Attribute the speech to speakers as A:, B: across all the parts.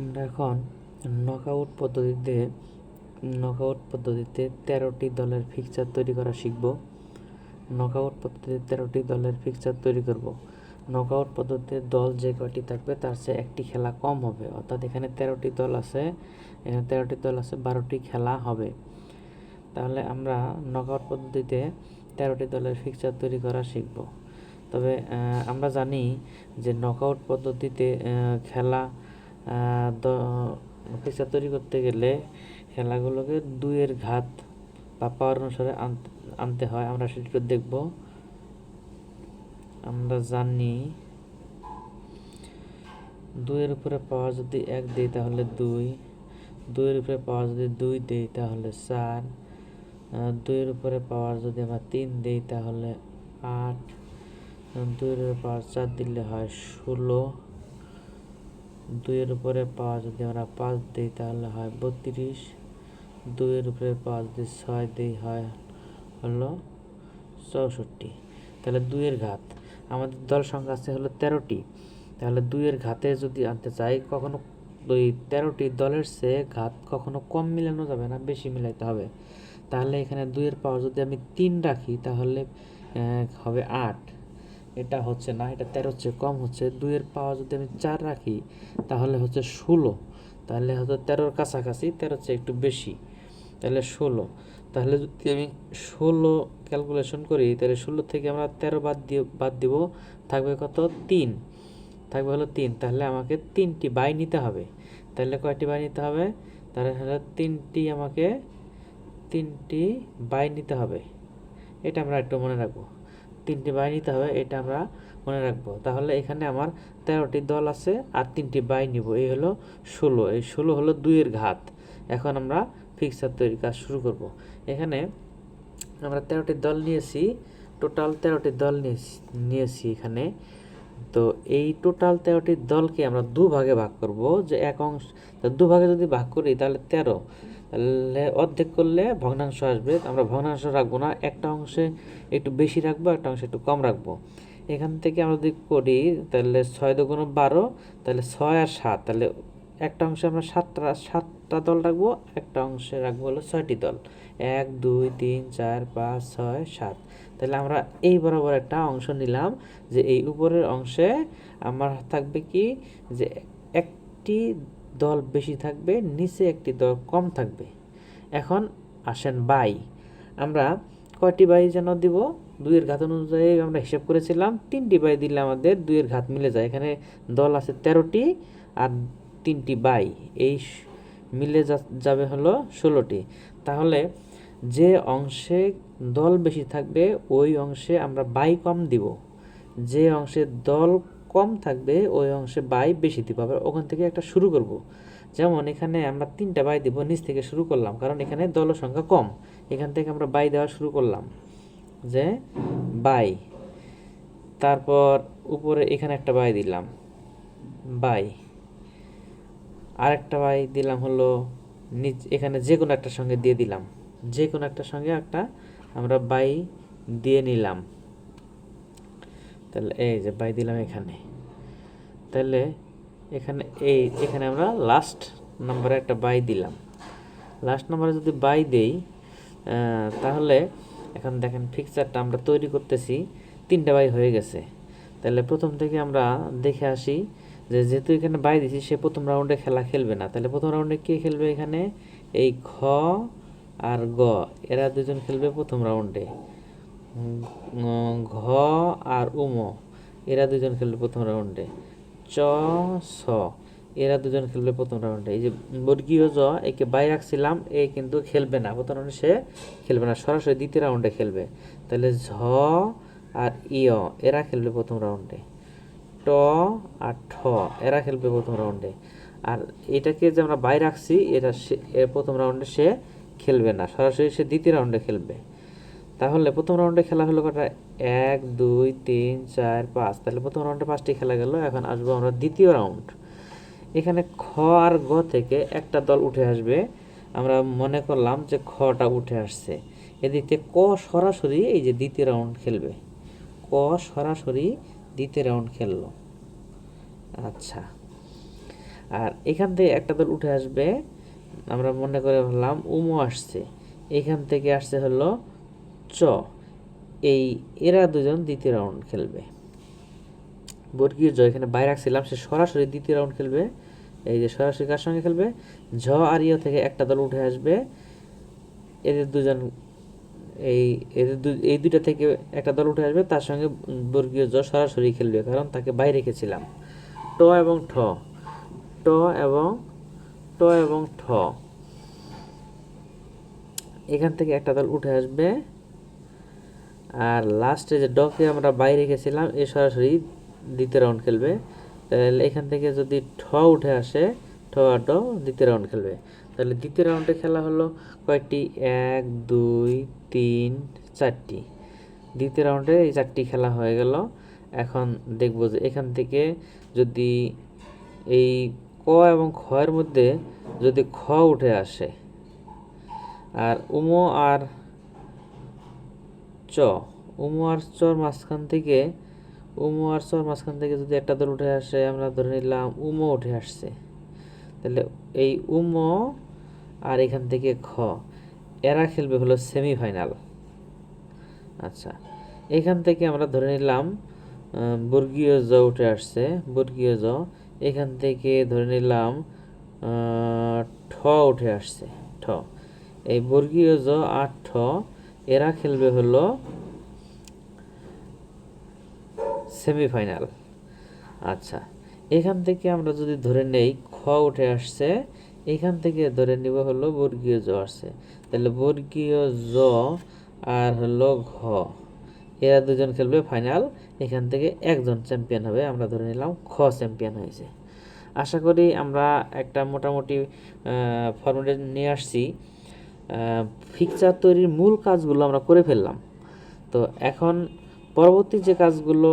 A: আমরা এখন নকআউট পদ্ধতিতে নকআউট পদ্ধতিতে তেরোটি দলের ফিক্সচার তৈরি করা শিখব। নকআউট পদ্ধতিতে তেরোটি দলের ফিক্সচার তৈরি করব। নকআউট পদ্ধতিতে দল যে কয়টি থাকবে, তার চেয়ে একটি খেলা কম হবে। অর্থাৎ এখানে তেরোটি দল আছে, এখানে তেরোটি দল আছে, বারোটি খেলা হবে। তাহলে আমরা নকআউট পদ্ধতিতে তেরোটি দলের ফিক্সচার তৈরি করা শিখব। তবে আমরা জানি যে নকআউট পদ্ধতিতে খেলা ফিক্সচার তৈরি করতে গেলে খেলাগুলোকে দুইয়ের ঘাত বা পাওয়ার অনুসারে আনতে হয়। আমরা সেটি দেখব। আমরা জানি দুইয়ের উপরে পাওয়ার যদি এক দিই তাহলে দুই, দুইয়ের উপরে পাওয়ার যদি দুই দিই তাহলে চার দুইয়ের উপরে পাওয়ার যদি আমরা তিন দিই তাহলে আট, দুইয়ের উপরে পাওয়ার চার দিলে হয় ষোলো। দুইয়ের উপরে পাওয়ার যদি আমরা পাঁচ দিই তাহলে হয় বত্রিশ। দুইয়ের উপরে পাঁচ যদি ছয় দিই হয় হলো চৌষট্টি। তাহলে দুইয়ের ঘাত। আমাদের দল সংখ্যা আছে হলো তেরোটি। তাহলে দুইয়ের ঘাতে যদি আনতে চাই, কখনো ওই তেরোটি দলের সে ঘাত কখনো কম মিলানো যাবে না, বেশি মিলাইতে হবে। তাহলে এখানে দুইয়ের পাওয়ার যদি আমি তিন রাখি, তাহলে হবে আট। এটা হচ্ছে না, এটা তেরোর চেয়ে কম হচ্ছে। দুইয়ের পাওয়া যদি আমি চার রাখি, তাহলে হচ্ছে ষোলো। তাহলে হয়তো তেরোর কাছাকাছি তেরোর চেয়ে একটু বেশি। তাহলে ষোলো। তাহলে যদি আমি ষোলো ক্যালকুলেশন করি, তাহলে ষোলো থেকে আমরা তেরো বাদ দিয়ে বাদ দিব, থাকবে কত? তিন। থাকবে হলো তিন। তাহলে আমাকে তিনটি বাই নিতে হবে। তাহলে কয়টি বাই নিতে হবে? তাহলে হলো তিনটি আমাকে, তিনটি বাই নিতে হবে। এটা আমরা একটু মনে রাখব। তিনটি বাই নিতে হবে, এটা আমরা মনে রাখব। তাহলে এখানে আমার তেরোটি দল আছে আর তিনটি বাই নিব, এই হলো ষোলো। এই ষোলো হলো দুইয়ের ঘাত। এখন আমরা ফিক্সার তৈরি কাজ শুরু করব। এখানে আমরা তেরোটি দল নিয়েছি টোটাল তেরোটি দল নিয়েছি এখানে। তো এই টোটাল তেরোটি দলকে আমরা দু ভাগে করব, যে এক অংশ, তা দু ভাগে যদি ভাগ করি তাহলে তেরো। অর্ধেক করলে ভগ্নাংশ আসবে। আমরা ভগ্নাংশ রাখব না। একটা অংশে একটু বেশি রাখব, একটা অংশে একটু কম রাখব। এখান থেকে আমরা যদি করি, তাহলে ছয় দুগুণ বারো, তাহলে ছয় আর সাত। তাহলে একটা অংশে আমরা সাতটা সাতটা দল রাখব, একটা অংশে রাখব হলো ছয়টি দল। এক, দুই, তিন, চার, পাঁচ, ছয়, সাত। তাহলে আমরা এই বরাবর একটা অংশ নিলাম যে এই উপরের অংশে আমার থাকবে কি? যে একটি দল বেশি থাকবে, নিচে একটি দল কম থাকবে। এখন আসেন বাই। আমরা কয়টি বাই যেন দিব? দুইয়ের ঘাত অনুযায়ী আমরা হিসাব করেছিলাম, তিনটি বাই দিলে আমাদের দুইয়ের ঘাত মিলে যায়। এখানে দল আছে তেরোটি আর তিনটি বাই। এই মিলে যাবে হলো ষোলোটি। তাহলে যে অংশে দল বেশি থাকবে, ওই অংশে আমরা বাই কম দিব। যে অংশে দল কম থাকবে, ওই অংশে বাই বেশি দিব। আবার ওখান থেকে একটা শুরু করব। যেমন এখানে আমরা তিনটা বাই দিব, নিচ থেকে শুরু করলাম। কারণ এখানে দল সংখ্যা কম। এখান থেকে আমরা বাই দেওয়া শুরু করলাম। যে বাই তারপর উপরে এখানে একটা বাই দিলাম। বাই আরেকটা বাই দিলাম হলো নিচ, এখানে যে কোনো একটা সঙ্গে দিয়ে দিলাম। যে কোনো একটা সঙ্গে একটা আমরা বাই দিয়ে নিলাম। তাহলে এই যে বাই দিলাম এখানে। তাহলে এখানে এই, এখানে আমরা লাস্ট নাম্বারে একটা বাই দিলাম। লাস্ট নাম্বারে যদি বাই দেই তাহলে এখন দেখেন ফিক্সারটা আমরা তৈরি করতেছি, তিনটা বাই হয়ে গেছে। তাহলে প্রথম থেকে আমরা দেখে আসি যে যেহেতু এখানে বাই দিছি, সে প্রথম রাউন্ডে খেলা খেলবে না। তাহলে প্রথম রাউন্ডে কে খেলবে এখানে? এই খ আর গ, এরা দুজন খেলবে প্রথম রাউন্ডে ঘ আর উম এরা দুজন খেলবে প্রথম রাউন্ডে। চ ছ এরা দুজন খেলবে প্রথম রাউন্ডে। এই যে বর্গীয় জ, একে বাই রাখছিলাম, এ কিন্তু খেলবে না। প্রথম রাউন্ডে সে খেলবে না, সরাসরি দ্বিতীয় রাউন্ডে খেলবে। তাহলে ঝ আর ইয় এরা খেলবে প্রথম রাউন্ডে। ট আর ঠ, এরা খেলবে প্রথম রাউন্ডে। আর এটাকে যে আমরা বাই রাখছি, এটা সে প্রথম রাউন্ডে সে খেলবে না, সরাসরি সে দ্বিতীয় রাউন্ডে খেলবে। তাহলে প্রথম রাউন্ডে খেলা হলো কটা? এক, দুই, তিন, চার, পাঁচ। তাহলে প্রথম রাউন্ডে পাঁচটি খেলা গেল, এখন আসব আমরা দ্বিতীয় রাউন্ড। এখানে খ আর গ থেকে একটা দল উঠে আসবে। আমরা মনে করলাম যে খটা উঠে আসছে। এদিক থেকে ক সরাসরি এই যে দ্বিতীয় রাউন্ড খেলবে। ক সরাসরি দ্বিতীয় রাউন্ড খেললো। আচ্ছা। আর এখান থেকে একটা দল উঠে আসবে। আমরা মনে করে ভাবলাম উমো আসছে। এখান থেকে আসছে হলো চ, এই এরা দুজন দ্বিতীয় রাউন্ড খেলবে। বর্গীয় জ, এখানে বাইরে রাখছিলাম, সে সরাসরি দ্বিতীয় রাউন্ড খেলবে। এই যে সরাসরি কার সঙ্গে খেলবে? ঝ আর ইয় থেকে একটা দল উঠে আসবে। এদের দুজন, এই এদের এই দুইটা থেকে একটা দল উঠে আসবে, তার সঙ্গে বর্গীয় জ সরাসরি খেলবে, কারণ তাকে বাইরে রেখেছিলাম। ট এবং ঠ, ট এবং ট এবং ঠ। এখান থেকে একটা দল উঠে আসবে। আর লাস্টে যে ডকে আমরা বাইরে গেছিলাম, এ সরাসরি দ্বিতীয় রাউন্ড খেলবে। তাহলে এখান থেকে যদি ঠ উঠে আসে, ঠ আর ড, দ্বিতীয় রাউন্ড খেলবে। তাহলে দ্বিতীয় রাউন্ডে খেলা হলো কয়েকটি এক, দুই, তিন, চারটি। দ্বিতীয় রাউন্ডে এই চারটি খেলা হয়ে গেল। এখন দেখব যে এখান থেকে যদি এই ক এবং খ এর মধ্যে যদি খ উঠে আসে, আর উমো আর চ। উমো আর চর মাঝখান থেকে উমো আর চর মাঝখান থেকে যদি একটা দল উঠে আসে, আমরা ধরে নিলাম উমো উঠে আসছে। তাহলে এই উমো আর এখান থেকে খ এরা খেলবে হলো সেমিফাইনাল আচ্ছা এখান থেকে আমরা ধরে নিলাম বর্গীয় জ উঠে আসছে, বর্গীয় জ, এখান থেকে ধরে নিলাম ঠ উঠে আসছে, ঠ। এই বর্গীয় জ আর ঠ এরা খেলবে হলো সেমিফাইনাল আচ্ছা এখান থেকে আমরা যদি ধরে নেই, খ উঠে আসছে, এখান থেকে ধরে নিব হলো বর্গীয় জ আসছে। তাহলে বর্গীয় জ আর হলো ঘ, এরা দুজন খেলবে ফাইনাল এখান থেকে একজন চ্যাম্পিয়ন হবে, আমরা ধরে নিলাম খ চ্যাম্পিয়ন হয়েছে। আশা করি আমরা একটা মোটামুটি ফর্মেটে নিয়ে আসছি। ফিকচার তৈরির মূল কাজগুলো আমরা করে ফেললাম। তো এখন পরবর্তী যে কাজগুলো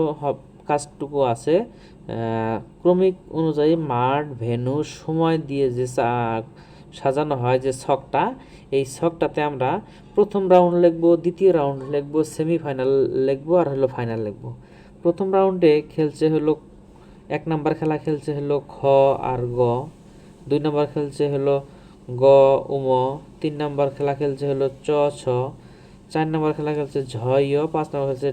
A: কাজটুকু আছে ক্রমিক অনুযায়ী মাঠ, ভেন্যু, সময় দিয়ে যে সাজানো হয় যে ছকটা, এই ছকটাতে আমরা প্রথম রাউন্ড লিখব, দ্বিতীয় রাউন্ড লিখব সেমিফাইনাল লিখব আর হলো ফাইনাল লিখব। প্রথম রাউন্ডে খেলছে হলো, এক নাম্বার খেলা খেলছে হলো খ আর গ, দুই নাম্বার খেলছে হলো গ, উম, তিন নম্বর খেলা খেলছে হলো চ, ছ। চার নাম্বার খেলা খেলছে ঝ ইয় পাঁচ নম্বর খেলছে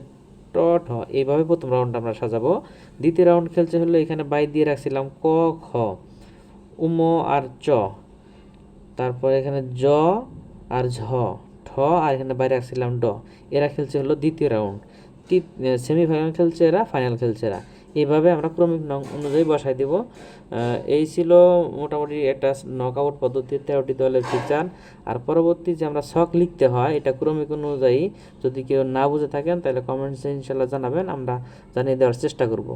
A: ট, ঠ। এইভাবে প্রথম রাউন্ড আমরা সাজাবো। দ্বিতীয় রাউন্ড খেলছে হলো এখানে বাই দিয়ে রাখছিলাম ক, খ। উম, আর চ। তারপর এখানে জ আর ঝ, ঠ। আর এখানে বাইরে রাখছিলাম ড। এরা খেলছে হলো দ্বিতীয় রাউন্ড। সেমিফাইনাল খেলছে এরা, ফাইনাল খেলছে এরা। এইভাবে আমরা ক্রমিক নং অনুযায়ী বসাই দেব। এই ছিল মোটামুটি একটা নকআউট পদ্ধতির তেরোটি দলের ফিচার আর পরবর্তী যে আমরা শখ লিখতে হয়, এটা ক্রমিক অনুযায়ী যদি কেউ না বুঝে থাকেন, তাহলে কমেন্টসে ইনশাল্লাহ জানাবেন। আমরা জানিয়ে দেওয়ার চেষ্টা করব।